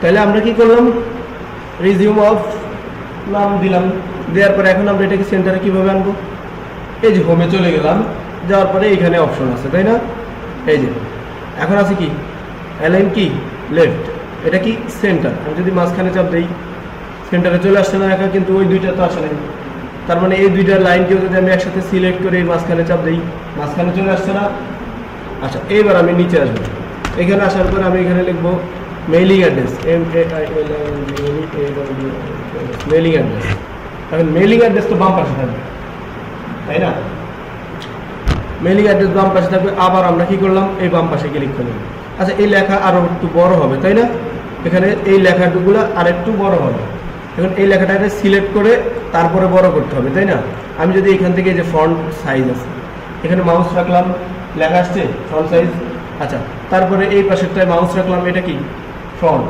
তাহলে আমরা কি করলাম? রিজিউম অফ নাম দিলাম। দেওয়ার পরে এখন আমরা এটাকে সেন্টারে কীভাবে আনব? এই যে হোমে চলে গেলাম। যাওয়ার পরে এইখানে অপশন আছে, তাই না? এই যে, এখন আছে কি? অ্যালাইন কি লেফট এটা কি? সেন্টার আমি যদি মাঝখানে চাপ দিই সেন্টারে চলে আসছে না, একা কিন্তু ওই দুইটা তো আসে নাই। তার মানে এই দুইটা লাইনকেও যদি আমি একসাথে সিলেক্ট করে মাঝখানে চাপ দিই, মাঝখানে চলে আসছে না। আচ্ছা এইবার আমি নিচে আসব। এখানে আসার পরে আমি এখানে লিখব mailing address M A I L mailing address এখন মেইলিং অ্যাড্রেস তো বাম পাশে থাকবে, তাই না? মেইলিং অ্যাড্রেস বাম পাশে থাকবে, আবার আমরা কি করলাম? এই বাম পাশে ক্লিক করলাম। আচ্ছা এই লেখা আরও একটু বড় হবে, তাই না? এখানে এই লেখাটুকুলো আর একটু বড় হবে। এখন এই লেখাটাকে সিলেক্ট করে তারপরে বড় করতে হবে, তাই না? আমি যদি এখান থেকে যে ফন্ট সাইজ আছে, এখানে মাউস রাখলাম, লেখা আসছে ফ্রন্ট সাইজ আচ্ছা তারপরে এই পাশেরটায় মাউস রাখলাম, এটা কি? ফ্রন্ট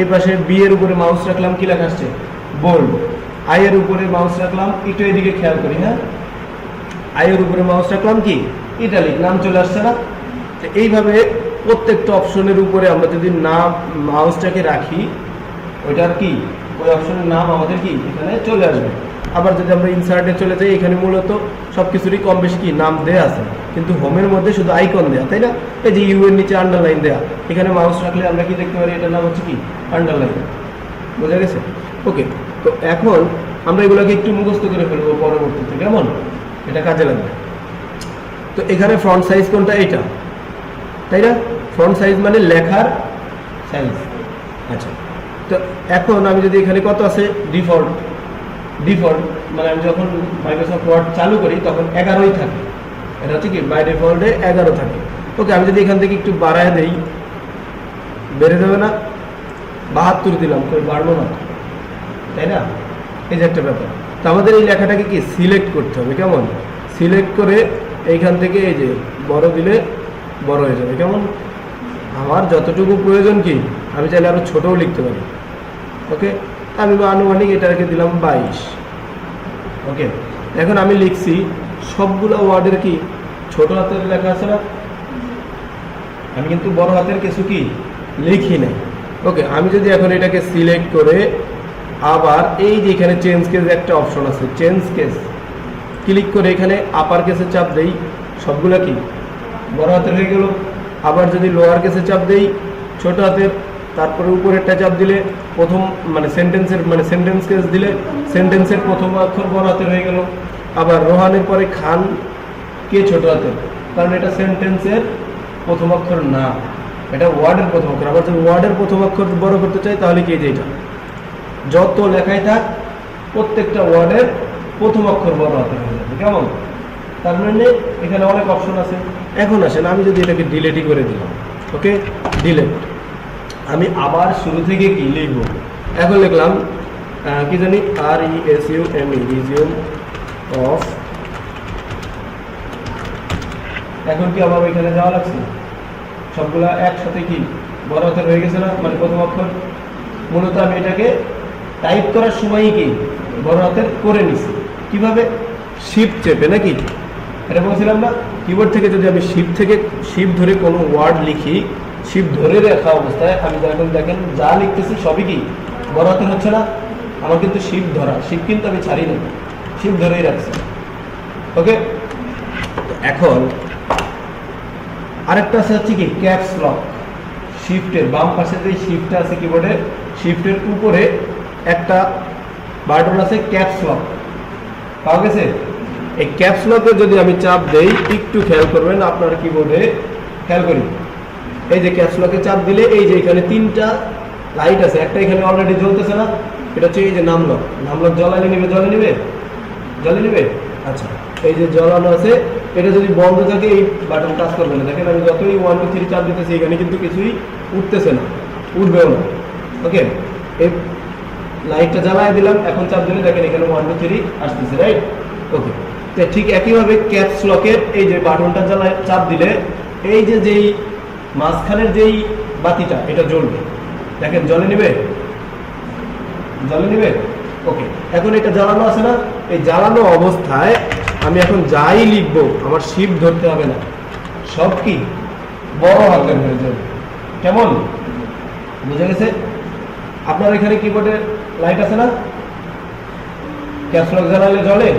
এই পাশে বি এর উপরে মাউস রাখলাম, কি লেখা আসছে বোল্ড আই এর উপরে মাউস রাখলাম, একটু এদিকে খেয়াল করি হ্যাঁ? আয়ের উপরে মাউস রাখলাম কি? ইটালিক নাম চলে আসছে না? তো এইভাবে প্রত্যেকটা অপশনের উপরে আমরা যদি নাম মাউসটাকে রাখি, ওইটার কি? ওই অপশনের নাম আমাদের কি? এখানে চলে আসবে। আবার যদি আমরা ইনসার্টে চলে যাই, এখানে মূলত সব কিছুরই কম বেশি কি নাম দেয়া আছে। কিন্তু হোমের মধ্যে শুধু আইকন দেয়া, তাই না? এই যে ইউ এর নিচে আন্ডারলাইন দেয়া, এখানে মাউস রাখলে আমরা কি দেখতে পারি? এটার নাম হচ্ছে কি? আন্ডারলাইন বোঝা গেছে? ওকে তো এখন আমরা এগুলোকে একটু মুখস্থ করে ফেলব পরবর্তীতে, কেমন? এটা কাজে লাগবে। তো এখানে ফ্রন্ট সাইজ কোনটা? এটা। তাই না? ফ্রন্ট সাইজ মানে লেখার সাইজ আচ্ছা তো এখন আমি যদি এখানে কত আছে? ডিফল্ট ডিফল্ট মানে আমি যখন মাইক্রোসফট ওয়ার্ড চালু করি, তখন এগারোই থাকে। এটা হচ্ছে কি? বাই ডিফল্টে এগারো থাকে। ওকে আমি যদি এখান থেকে একটু বাড়ায় দেই, বেড়ে দেবে না? বাহাত্তর দিলাম, কই বাড়লো না তাই না? এই যে একটা ব্যাপার। তো আমাদের এই লেখাটাকে কি? সিলেক্ট করতে হবে, কেমন? সিলেক্ট করে এইখান থেকে এই যে বড় দিলে বড় হয়ে যাবে, কেমন? আমার যতটুকু প্রয়োজন কি? আমি চাইলে আরও ছোটও লিখতে পারি। ওকে আমি আনুমানিক এটাকে দিলাম বাইশ। ওকে, এখন আমি লিখছি সবগুলো ওয়ার্ডের কি? ছোট হাতের লেখা আছে না? আমি কিন্তু বড় হাতের কিছু কি? লিখি নাই। ওকে, আমি যদি এখন এটাকে সিলেক্ট করে আবার এই যে এখানে চেঞ্জ কেস একটা অপশন আছে, চেঞ্জ কেস, ক্লিক করে এখানে আপার কেসে চাপ দেই। সবগুলো কি? বড় হাতের হয়ে গেল। আবার যদি লোয়ার কেসে চাপ দেই, ছোট হাতের তারপরে উপরেরটা চাপ দিলে প্রথম মানে সেন্টেন্সের মানে সেন্টেন্স কেস দিলে সেন্টেন্সের প্রথম অক্ষর বড় হাতের হয়ে গেল। আবার রোহানের পরে খান কে ছোট হাতের? কারণ এটা সেন্টেন্সের প্রথম অক্ষর না। এটা ওয়ার্ডের প্রথম অক্ষর। আবার যদি ওয়ার্ডের প্রথম অক্ষর বড় করতে চাই তাহলে কি এই যে এটা? যত লেখাই থাক, প্রত্যেকটা ওয়ার্ডের প্রথম অক্ষর বড় হাতে হয়ে যাবে। কেমন? তার মানে এখানে অনেক অপশন আছে। এখন আসেন, আমি যদি এটাকে ডিলেটই করে দিলাম। ওকে ডিলেট আমি আবার শুরু থেকে কি লিখব? এখন লিখলাম কি জানি? R E S U M E of এখন কি আবার ওইখানে যাওয়া লাগছে? সবগুলা একসাথে কি? বড় হাতের হয়ে গেছে না? মানে প্রথম অক্ষর। মূলত আমি এটাকে টাইপ করার সময়ই কি? বড় হাতের করে নিছি। কীভাবে? শিপ চেপে, নাকি? এটা বলছিলাম না? কিবোর্ড থেকে যদি আমি শিপ থেকে শিপ ধরে কোনো ওয়ার্ড লিখি শিপ ধরে রাখা অবস্থায় আমি যখন দেখেন, যা লিখতেছি সবই কি? বড় হচ্ছে না? আমার কিন্তু শিপ ধরা শিপ কিন্তু আমি ছাড়ি না শিপ ধরেই রাখছি। ওকে? এখন আরেকটা আছে হচ্ছে কি? ক্যাপস লক শিফটের বাম পাশে যে শিফট আছে কিবোর্ডে শিফটের উপরে একটা বাটন আছে ক্যাপস লক পাওয়া গেছে? এই ক্যাপস লকে যদি আমি চাপ দেই, একটু খেয়াল করবেন, আপনার কিবোর্ডে খেয়াল করি। এই যে ক্যাপস লকে চাপ দিলে এই যে এখানে তিনটা লাইট আছে, একটা এখানে অলরেডি জ্বলতেছে না, এটা হচ্ছে এই যে নামলক নামলক জ্বালানি নিবে জলে নিবে? জলে নিবে? আচ্ছা এই যে জ্বালানো আছে, এটা যদি বন্ধ থাকে, এই বাটন টাচ করবে না। দেখেন আমি যতই ওয়ান টু থ্রি চাপ দিতেছি, এখানে কিন্তু কিছুই উঠতেছে না, উঠবেও না। ওকে এই লাইটটা জ্বালায় দিলাম, এখন চাপ দিলে দেখেন এখানে ওয়ান টু থ্রি আসতেছে রাইট ওকে তো ঠিক একইভাবে ক্যাপস লকের এই যে বাটনটা জ্বালায়, চাপ দিলে, এই যে যেই মাঝখানের যেই বাতিটা, এটা জ্বলবে। দেখেন, জলে নিবে? জলে নিবে? ওকে, এখন এটা জ্বালানো আছে না? এই জ্বালানো অবস্থায় আমি এখন যাই লিখব, আমার শিপ ধরতে হবে না। সব কি? বড় হাতের হয়ে যাবে। কেমন? বুঝে গেছে? আপনার এখানে কিবোর্ডে লাইট আছে না? ক্যাপসলক জ্বালালে জলে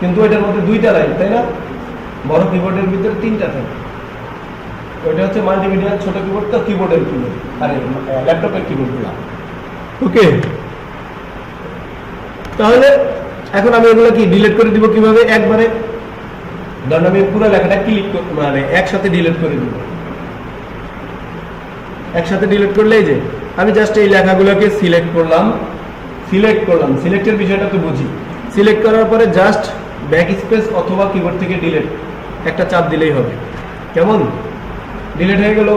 কিন্তু এটার মধ্যে দুইটা লাইট তাই না? বড় কিবোর্ডের ভিতরে তিনটা থাকে। ওইটা হচ্ছে মাল্টিমিডিয়ার ছোট কিবোর্ড তো কিবোর্ডের কিবোর্ড আরে ল্যাপটপের কিবোর্ডগুলো ওকে তাহলে এখন আমি এগুলো কি ডিলিট করে দিব কীভাবে? একবারে? ধরুন আমি পুরো লেখাটা ক্লিক মানে একসাথে ডিলিট করে দিব। একসাথে ডিলিট করলে এই যে আমি জাস্ট এই লেখাগুলোকে সিলেক্ট করলাম। সিলেক্ট করলাম। সিলেক্টের বিষয়টা তো বুঝি। সিলেক্ট করার পরে জাস্ট ব্যাক স্পেস অথবা কিবোর্ড থেকে ডিলিট একটা চাপ দিলেই হবে। কেমন? ডিলেট হয়ে গেল।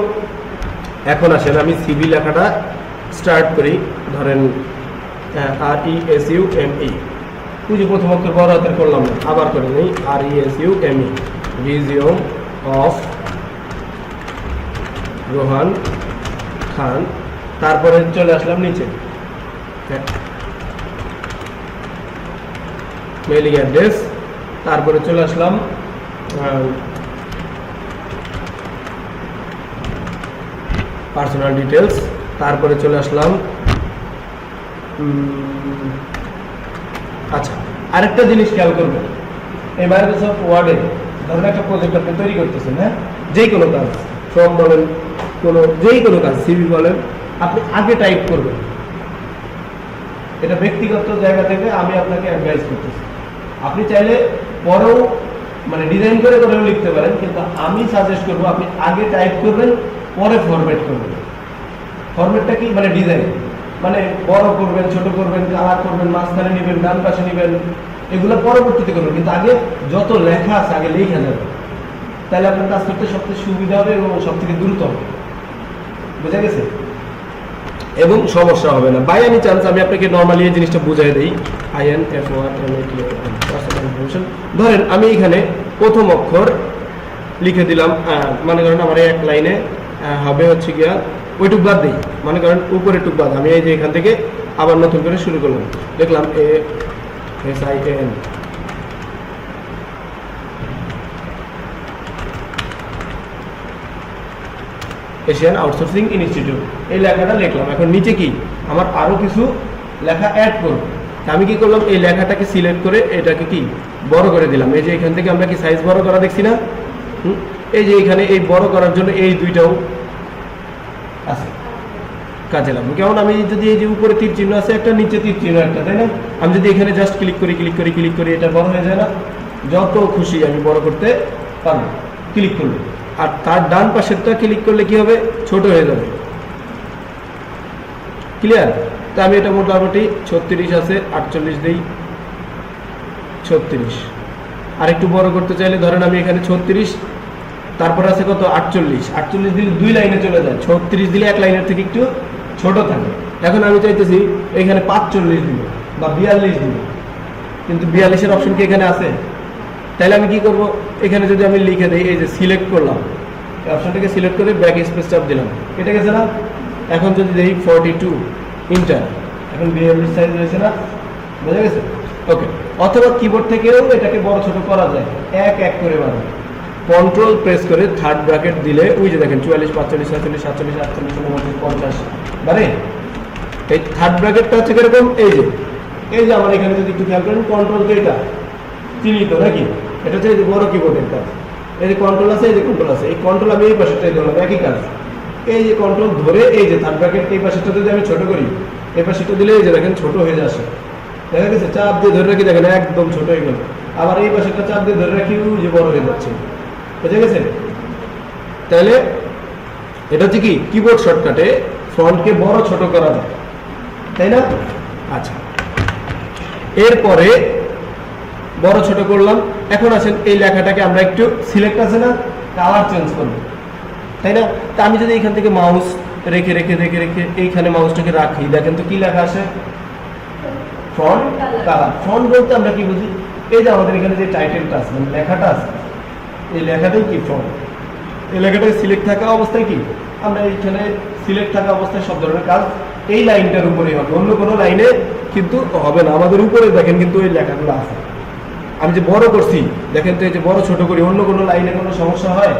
এখন আসেন, আমি সিবি লেখাটা স্টার্ট করি। ধরেন R E S U M E পুজো প্রথম অক্ষর বড় হাতের করলাম না, আবার করে নেই R E S U M E resume of Rohan Khan তারপরে চলে আসলাম নিচে। মেলিং অ্যাড্রেস তারপরে চলে আসলাম পার্সোনাল ডিটেলস তারপরে চলে আসলাম আচ্ছা আরেকটা জিনিস খেয়াল করবেন। এই মাইক্রোসফট ওয়ার্ডে ধরুন একটা প্রজেক্ট আপনি তৈরি করতেছেন হ্যাঁ? যেই কোনো কাজ ফর্ম বলেন, কোনো যেই কোনো কাজ সিভি বলেন, আপনি আগে টাইপ করবেন। এটা ব্যক্তিগত জায়গা থেকে আমি আপনাকে অ্যাডভাইস করতেছি। আপনি চাইলে পরেও মানে ডিজাইন করে করেও লিখতে পারেন, কিন্তু আমি সাজেস্ট করব আপনি আগে টাইপ করবেন, পরে ফরম্যাট করবেন। ফরম্যাটটা কি? মানে ডিজাইন মানে বড় করবেন, ছোট করবেন, কালার করবেন, মাঝখানে নেবেন, ডান পাশে নেবেন, এগুলো পরবর্তীতে করবেন। কিন্তু আগে যত লেখা আছে, আগে লেখা যাবে তাহলে আপনার কাজ করতে সবথেকে সুবিধা হবে এবং সব থেকে দ্রুত হবে। বুঝা গেছে? এবং সমস্যা হবে না। বাই এনি চান্স আমি আপনাকে নর্মালি এই জিনিসটা বুঝাই দিই। I N F O R M A information ধরেন, আমি এখানে প্রথম অক্ষর লিখে দিলাম মনে করেন আমার এক লাইনে হবে হচ্ছে গিয়া, ওইটুক বাদ দিই। মনে করেন উপরে টুক বাদ। আমি এই যে এখান থেকে আবার নতুন করে শুরু করলাম। দেখলাম A, S, I N. Asian outsourcing institute. এই লেখাটা লিখলাম। এখন নিচে কি? আমার আরও কিছু লেখা অ্যাড করব। আমি কি করলাম? এই লেখাটাকে সিলেক্ট করে এটাকে কি বড় করে দিলাম। এই যে এখান থেকে আমরা কি সাইজ বড় করা দেখছি না? এই যে এখানে এই বড় করার জন্য এই দুইটাও আছে। কাজে লাগবে। কেমন? আমি যদি এই যে উপরে তীর চিহ্ন আছে, একটা নিচে তীর চিহ্ন একটা, তাই না? আমি যদি এখানে জাস্ট ক্লিক করি ক্লিক করি ক্লিক করি, এটা বড় হয়ে যায় না? যত খুশি আমি বড় করতে পারব। ক্লিক করলে আর তার ডান পাশেরটা ক্লিক করলে কি হবে? ছোট হয়ে যাবে। ক্লিয়ার তা আমি এটা মোটামুটি ছত্রিশ আছে, আটচল্লিশ দিই। ছত্রিশ। আর একটু বড় করতে চাইলে ধরেন আমি এখানে ছত্রিশ, তারপর আছে কত? আটচল্লিশ। আটচল্লিশ দিলে দুই লাইনে চলে যায়। ছত্রিশ দিলে এক লাইনের থেকে একটু ছোট থাকে। এখন আমি চাইতেছি এখানে পাঁচচল্লিশ দিব বা বিয়াল্লিশ দিব। কিন্তু বিয়াল্লিশের অপশন কি এখানে আছে? তাহলে আমি কি করব? এখানে যদি আমি লিখে দিই, এই যে সিলেক্ট করলাম অপশনটাকে সিলেক্ট করে ব্যাক স্পেস চাপ দিলাম। এটা গেছে না? এখন যদি দেই ফর্টি টু ইন্টার এখন বিয়াল্লিশ সাইজ হয়েছে না? বোঝা গেছে? ওকে অথবা কিবোর্ড থেকেও এটাকে বড় ছোট করা যায়। এক এক করে বাড়ানো কন্ট্রোল প্রেস করে থার্ড ব্র্যাকেট দিলে, ওই যে দেখেন চুয়াল্লিশ, পাঁচচল্লিশ সাতচল্লিশ সাতচল্লিশ, আটচল্লিশ, উনপঞ্চাশ, পঞ্চাশ। বারে? এই থার্ড ব্র্যাকেটটা হচ্ছে কীরকম? এই যে। এই যে আমার এখানে যদি একটু খেয়াল করেন কন্ট্রোল তো এটা। চিহ্নিত নাকি? এটা হচ্ছে এই যে বড় কিবোর্ডের কাজ। এই যে কন্ট্রোল আছে, এই যে কন্ট্রোল আছে। এই কন্ট্রোল আমি এই পাশেরটাই ধরলাম, একই কাজ। এই যে কন্ট্রোল ধরে এই যে থার্ড ব্র্যাকেট এই পাশেরটা যদি আমি ছোট করি, এই পাশেরটা দিলে এই যে দেখেন ছোট হয়ে আসে। দেখা গেছে, চাপ দিয়ে ধরে রাখি, দেখেন একদম ছোট হয়ে গেল। আবার এই পাশেরটা চাপ দিয়ে ধরে রাখি যে বড় হয়ে যাচ্ছে। বুঝে গেছে তাহলে এটা হচ্ছে কি? কিবোর্ড শর্টকাটে ফ্রন্টকে বড় ছোট করা যায়। তাই না? আচ্ছা। এরপরে বড় ছোট করলাম। এখন আসেন এই লেখাটাকে আমরা একটু সিলেক্ট আছে না কালার চেঞ্জ করব। তাই না? তা আমি যদি এখান থেকে মাউস রেখে রেখে রেখে রেখে এইখানে মাউসটাকে রাখি, দেখেন তো কি লেখা আসে ফ্রন্ট কালার। ফ্রন্ট বলতে আমরা কি বুঝি? এই যে আমাদের এখানে যে টাইটেলটা আছে মানে লেখাটা আছে, এই লেখাটাই কি ফ্রন্ট এই লেখাটাই সিলেক্ট থাকা অবস্থায় কি? আমরা এইখানে সিলেক্ট থাকা অবস্থায় সব ধরনের কাজ এই লাইনটার উপরেই হবে। অন্য কোনো লাইনে কিন্তু হবে না। আমাদের উপরে দেখেন কিন্তু এই লেখাগুলো আছে। আমি যে বড় করছি, দেখেন তো এই যে বড় ছোট করি, অন্য কোনো লাইনে কোনো সমস্যা হয়?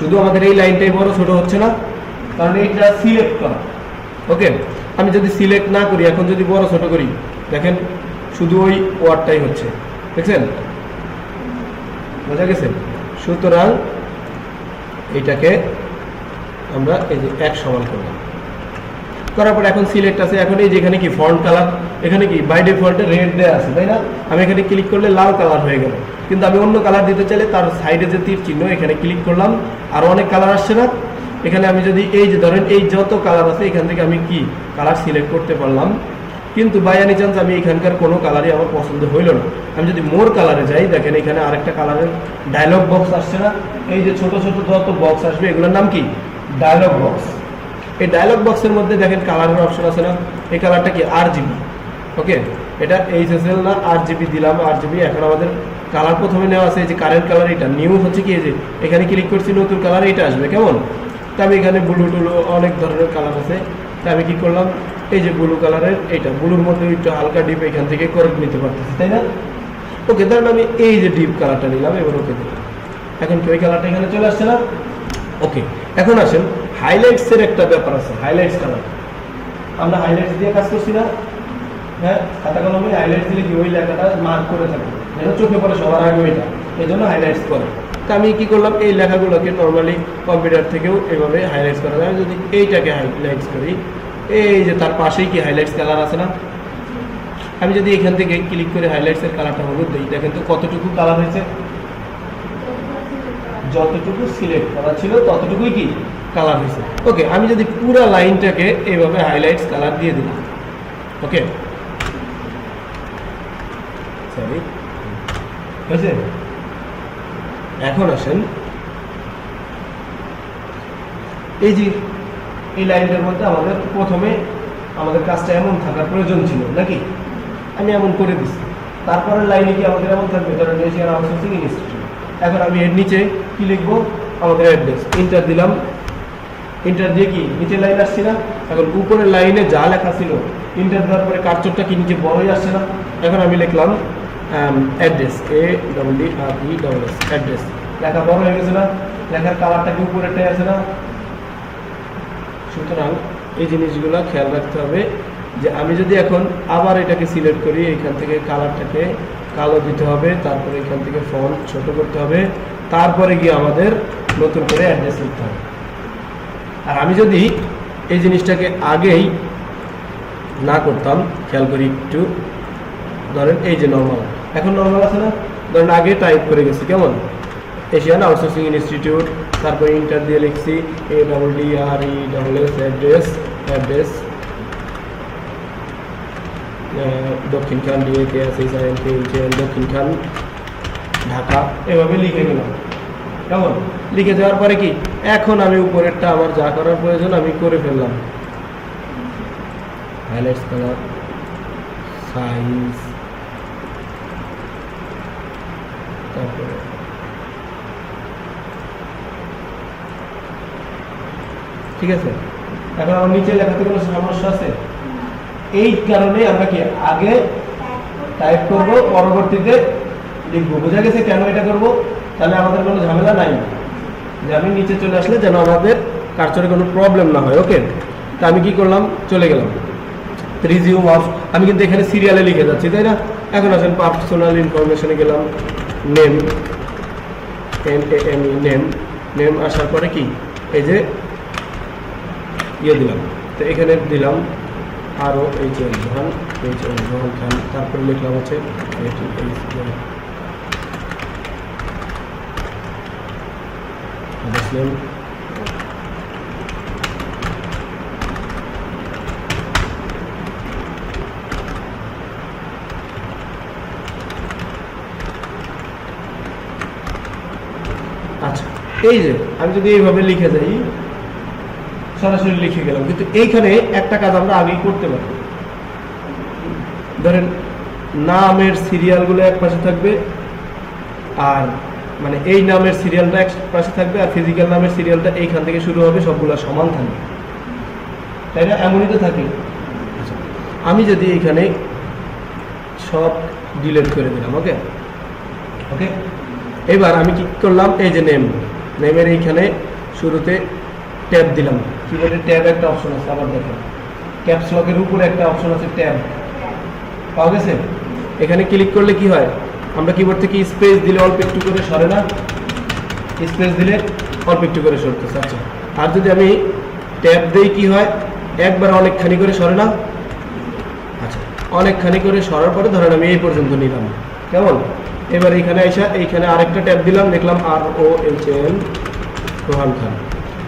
শুধু আমাদের এই লাইনটাই বড়, ছোট হচ্ছে না। কারণ এটা সিলেক্ট করা। ওকে আমি যদি সিলেক্ট না করি, এখন যদি বড়, ছোট করি, দেখেন, শুধু ওই ওয়ার্ডটাই হচ্ছে। দেখছেন? বোঝা গেছে? সুতরাং, এটাকে আমরা এই যে এক সমান করলাম। করার পর এখন সিলেক্ট আছে, এখন এই যেখানে কি ফন্ট কালার, এখানে কি বাই ডিফল্টে রেড দেওয়া আছে, তাই না? আমি এখানে ক্লিক করলে লাল কালার হয়ে গেল। কিন্তু আমি অন্য কালার দিতে চাইলে তার সাইডে যে তীর চিহ্ন, এখানে ক্লিক করলাম, আর অনেক কালার আসছে না। এখানে আমি যদি এই যে ধরেন এই যত কালার আছে, এখান থেকে আমি কি কালার সিলেক্ট করতে পারলাম। কিন্তু বাই এনি চান্স আমি এখানকার কোনো কালারই আমার পছন্দ হইল না। আমি যদি মোর কালারে যাই, দেখেন এখানে আরেকটা কালারের ডায়লগ বক্স আসছে না। এই যে ছোট ছোট যত বক্স আসবে, এগুলোর নাম কি? ডায়লগ বক্স এই ডায়লগ বক্সের মধ্যে দেখেন কালারের অপশন আছে না? এই কালারটা কি আর জিবি ওকে এটা এইচএসএল না আর জিবি দিলাম আর জিবি এখন আমাদের কালার প্রথমে নেওয়া আছে এই যে কারেন্ট কালার এটা নিউ হচ্ছে কি? এই যে এখানে ক্লিক করছি, নতুন কালার এটা আসবে। কেমন? তা আমি এখানে ব্লু টুলু অনেক ধরনের কালার আছে। তা আমি কি করলাম? এই যে ব্লু কালারের এইটা ব্লুর মধ্যে একটু হালকা ডিপ এখান থেকে করে নিতে পারতেছি, তাই না? ওকে ধরেন আমি এই যে ডিপ কালারটা নিলাম, এবার ওকে দিলাম। এখন কি ওই কালারটা এখানে চলে আসছে না? ওকে এখন আসেন। হাইলাইটসের একটা ব্যাপার আছে হাইলাইটস কালার আমরা হাইলাইটস দিয়ে কাজ করছি না। হ্যাঁ খাতা কলমে হাইলাইটস দিলে কি ওই লেখাটা মার্ক করে থাকে? যেন চোখে পড়ে সবার আগে ওইটা। এই জন্য হাইলাইটস করে। তা আমি কি করলাম, এই লেখাগুলোকে নর্মালি কম্পিউটার থেকেও এভাবে হাইলাইটস করা যায়। যদি এইটাকে হাইলাইটস করি, এই যে তার পাশেই কি হাইলাইটস কালার আছে না? আমি যদি এখান থেকে ক্লিক করে হাইলাইটসের কালারটা হলুদ দিই, দেখেন তো কতটুকু কালার হয়েছে? যতটুকু সিলেক্ট করা ছিল ততটুকুই কি? কালার হয়েছে ওকে আমি যদি পুরো লাইনটাকে এইভাবে হাইলাইটস কালার দিয়ে দিলাম। ওকে সরি হয়েছে? এখন আসেন। এই যে, এই লাইনটার মধ্যে আমাদের প্রথমে আমাদের কাজটা এমন থাকার প্রয়োজন ছিল, নাকি? আমি এমন করে দিচ্ছি তারপরের লাইনে কি আমাদের এমন থাকবে? ধরেন ইনস্টিটিউট এখন আমি এর নিচে কি লিখব? আমাদের অ্যাড্রেস ইন্টার দিলাম। ইন্টার দিয়ে কি নিচে লাইন আসছে না? এখন উপরের লাইনে যা লেখা ছিল ইন্টার দেওয়ার পরে কারচরটা কি নিচে বড়ই আসছে না? এখন আমি লিখলাম address A double R E double S address লেখা বড় হয়ে গেছে না? লেখার কালারটা কি উপরেরটাই আছে না? সুতরাং এই জিনিসগুলো খেয়াল রাখতে হবে যে আমি যদি এখন আবার এটাকে সিলেক্ট করি, এখান থেকে কালারটাকে কালো দিতে হবে, তারপরে এখান থেকে ফন্ট ছোট করতে হবে, তারপরে গিয়ে আমাদের নতুন করে অ্যাড্রেস লিখতে হবে। আর আমি যদি এই জিনিসটাকে আগেই না করতাম, খেয়াল করি একটু। ধরেন এই যে নর্মাল এখন নর্মাল আছে না? ধরেন আগে টাইপ করে গেছি, কেমন? এশিয়ান আউটসোর্সিং ইনস্টিটিউট তারপরে ইন্টার দিয়ে লিখছি A double D R E double S address address Dakshinkhan D A K S H I N K H N Dakshinkhan Dhaka. এভাবে লিখে গেলাম কেমন? লিখে যাওয়ার পরে কি? এখন আমি উপরেরটা আমার যা করার প্রয়োজন আমি করে ফেললাম। হাইলাইটস সাইজ তারপরে ঠিক আছে? এখন আমার নিচে লেখাতে কোনো সমস্যা আছে? এই কারণে আমরা কি আগে টাইপ করব, পরবর্তীতে লিখব। বোঝা গেছে কেন এটা করব? তাহলে আমাদের কোনো ঝামেলা নাই। যে আমি নিচে চলে আসলে যেন আমাদের কারচরে কোনো প্রবলেম না হয় ওকে তা আমি কি করলাম? চলে গেলাম। রিজিউম অফ আমি কিন্তু এখানে সিরিয়ালে লিখে যাচ্ছি, তাই না? এখন আসেন পার্সোনাল ইনফরমেশনে গেলাম। Name M A M E name name আসার পরে কি? এই যে ইয়ে দিলাম। তো এখানে দিলাম আরও H L Khan H Rahman Khan তারপরে লিখলাম হচ্ছে এটি এইচ এল মুসলিম আচ্ছা এই যে, আমি যদি এইভাবে লিখে যাই সরাসরি লিখে গেলাম, কিন্তু এইখানে একটা কাজ আমরা আগেই করতে পারি। ধরেন, নামের সিরিয়ালগুলো এক পাশে থাকবে, আর মানে এই নামের সিরিয়ালটা এক পাশে থাকবে আর ফিজিক্যাল নামের সিরিয়ালটা এইখান থেকে শুরু হবে সবগুলো সমান থাকবে। তাই না? এমনই তো থাকে। আচ্ছা, আমি যদি এইখানে সব ডিলিট করে দিলাম ওকে ওকে এবার আমি কি করলাম? এই যে নেম নেমের এইখানে শুরুতে ট্যাব দিলাম। কিবোর্ডে ট্যাব একটা অপশন আছে আবার দেখেন। ক্যাপস লকের উপরে একটা অপশন আছে ট্যাব পাওয়া গেছে? এখানে ক্লিক করলে কি হয়? আমরা কিবোর্ড থেকে স্পেস দিলে অল্প একটু করে সরে না। স্পেস দিলে অল্প একটু করে সরতেছে আচ্ছা আর যদি আমি ট্যাব দেই কি হয়? একবার অনেকখানি করে সরে না আচ্ছা অনেকখানি করে সরার পরে ধরেন আমি এই পর্যন্ত নিলাম। কেমন? এবার এইখানে এসে এইখানে আরেকটা ট্যাব দিলাম, দেখলাম R O H N Rohan Khan.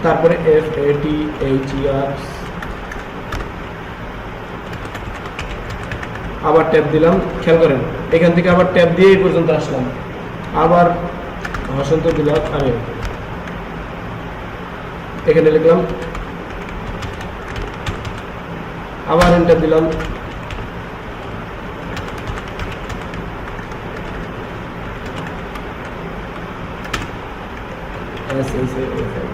তারপরে এফ এ টি এইচ ই আর আবার ট্যাপ দিলাম, খেয়াল করেন, এখান থেকে আবার ট্যাপ দিয়ে এই পর্যন্ত আসলাম। আবার বসন্ত দিলাম আমি। এখানে লিখলাম, আবার এন্টার দিলাম। S S A F M.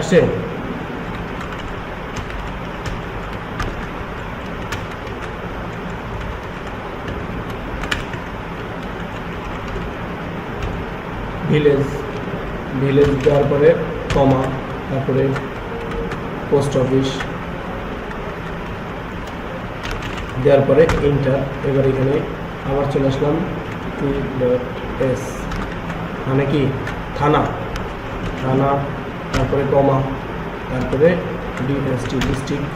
আসছে ভিলেজ ভিলেজ দেওয়ার পরে কমা, তারপরে পোস্ট অফিস। দেওয়ার পরে ইন্টার, এবার এখানে আবার চলে আসলাম পি ডট এস। মানে কি? থানা। থানা, তারপরে কমা, তারপরে ডিএসটি, ডিস্ট্রিক্ট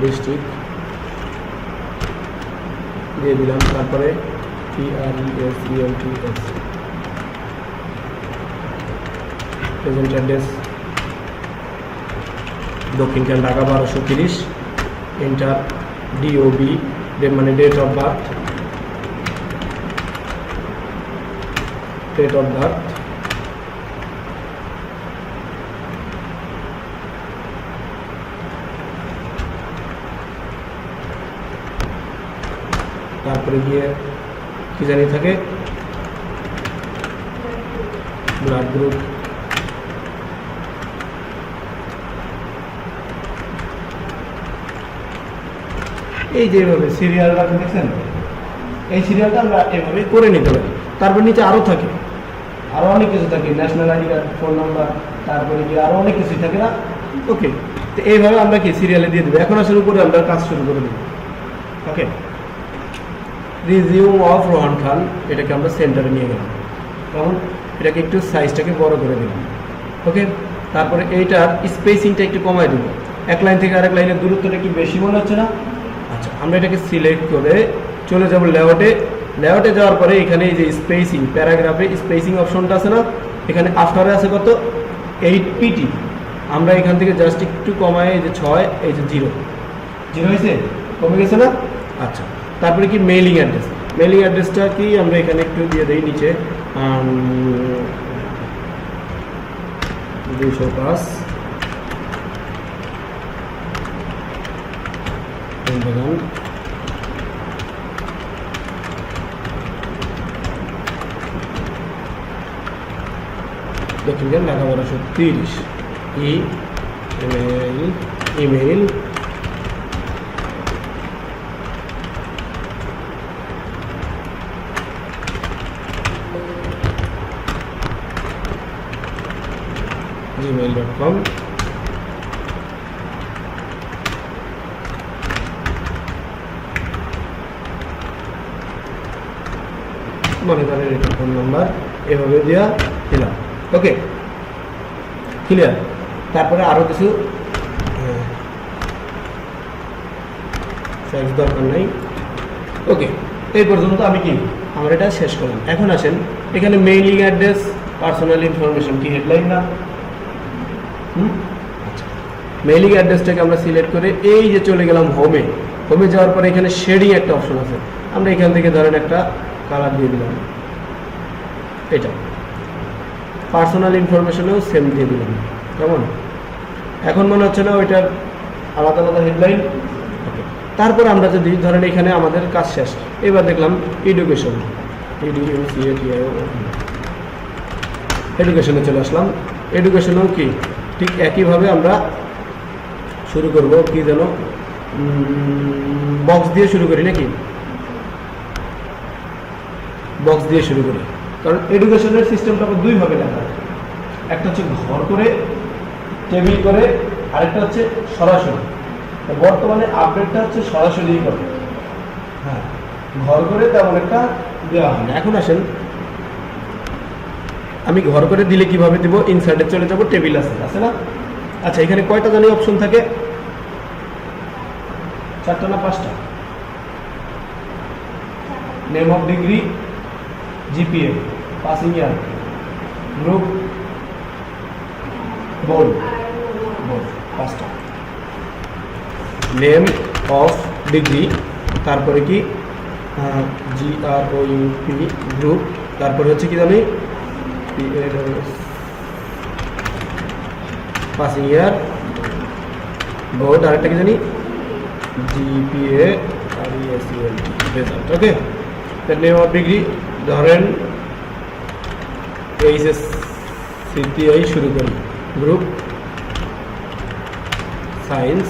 ডিস্ট্রিক্ট। দিয়ে দিলাম, তারপরে P R T S. Present address Dakshinkhan Dhaka বারোশো তিরিশ এন্টার ডিওবি মানে date of birth date of birth তারপরে গিয়ে কি জানি থাকে? Blood group. এই যে এইভাবে সিরিয়ালটা দেখছেন? এই সিরিয়ালটা আমরা এভাবে করে নিতে পারি। তারপর নিচে আরও থাকে। আরও অনেক কিছু থাকে। National ID card phone number তারপরে গিয়ে আরও অনেক কিছু থাকে না? ওকে তো এইভাবে আমরা কি সিরিয়ালে দিয়ে দেবো? এখন শুরু করে আমরা কাজ শুরু করে দেবো। Okay resume of Rohan Khan এটাকে আমরা সেন্টারে নিয়ে গেলাম। কেমন এটাকে একটু সাইজটাকে বড় করে দিলাম। ওকে তারপরে এইটার স্পেসিংটা একটু কমাই দেবো। এক লাইন থেকে আরেক লাইনের দূরত্বটা কি বেশি মনে হচ্ছে না? আচ্ছা আমরা এটাকে সিলেক্ট করে চলে যাব লেআউটে লেআউটে যাওয়ার পরে এখানে এই যে স্পেসিং প্যারাগ্রাফে স্পেসিং অপশনটা আছে না? এখানে আফটারে আছে কত? এইট পিটি আমরা এখান থেকে জাস্ট একটু কমাই, এই যে ছয়, এই যে জিরো জিরো হয়েছে? কমে গেছে না? আচ্ছা তারপরে কি মেইলিং অ্যাড্রেস মেইলিং অ্যাড্রেসটা কি? আমরা এখানে একটু দিয়ে দিই নিচে। দুশো পাঁচ। বাগান দক্ষিণখান ঢাকা বারোশো তিরিশ E email email Gmail dot com মনে করেন এটা ফোন নাম্বার এভাবে দেওয়া দিলাম। ওকে ক্লিয়ার তারপরে আরও কিছু দরকার নাই। ওকে এই পর্যন্ত আমি কি? আমার এটা শেষ করলাম। এখন আসেন, এখানে মেইলিং অ্যাড্রেস পার্সোনাল ইনফরমেশন কি হেডলাইন না? আচ্ছা। মেইলিং অ্যাড্রেসটাকে আমরা সিলেক্ট করে এই যে চলে গেলাম হোমে হোমে যাওয়ার পরে এখানে শেডিং একটা অপশন আছে। আমরা এখান থেকে ধরেন একটা কালার দিয়ে দিলাম। এটা। পার্সোনাল ইনফরমেশনেও সেম দিয়ে দিলাম। কেমন? এখন মনে হচ্ছে না ওইটার আলাদা আলাদা হেডলাইন তারপর আমরা যদি ধরেন এখানে আমাদের কাজ শেষ। এবার দেখলাম এডুকেশন এডুকেশনে চলে আসলাম। এডুকেশনেও কি? ঠিক একইভাবে আমরা শুরু করব কি যেন? বক্স দিয়ে শুরু করি নাকি? বক্স দিয়ে শুরু করি। কারণ এডুকেশনের সিস্টেমটা দুইভাবে লেখা একটা হচ্ছে ঘর করে টেবিল করে, আরেকটা হচ্ছে সরাসরি। বর্তমানে আপডেটটা হচ্ছে সরাসরি করে। হ্যাঁ ঘর করে তেমন একটা দেওয়া হয় না। এখন আসেন, আমি ঘর করে দিলে কীভাবে দিব? ইনসার্টে চলে যাব টেবিল আছে আছে না? আচ্ছা এখানে কয়টা জানি অপশন থাকে? চারটা না পাঁচটা? Name of degree GPA passing year group board board পাঁচটা নেম অফ ডিগ্রি তারপরে কি? জি আর ও ইউপি গ্রুপ তারপরে হচ্ছে কি জানি? পাসিং ইয়ার বোর্ড আরেকটা কি জানি? জিপিএ আর ইএসইএল result okay name of degree ধরেন এইচএস সিটিআই শুরু করি। গ্রুপ সায়েন্স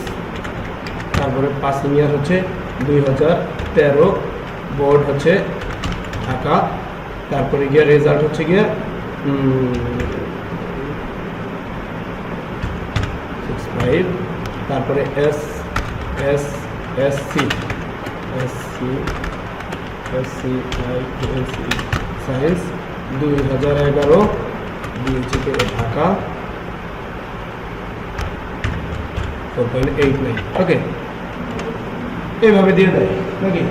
তারপরে পাসিং ইয়ার হচ্ছে দুই হাজার তেরো বোর্ড হচ্ছে ঢাকা, তারপরে গিয়ে রেজাল্ট হচ্ছে গিয়ে সিক্স ফাইভ তারপরে S S S C S C S C I S C science দুই হাজার এগারো থেকে Dhaka four point eight nine okay এইভাবে দিয়ে দেয়, নাকি?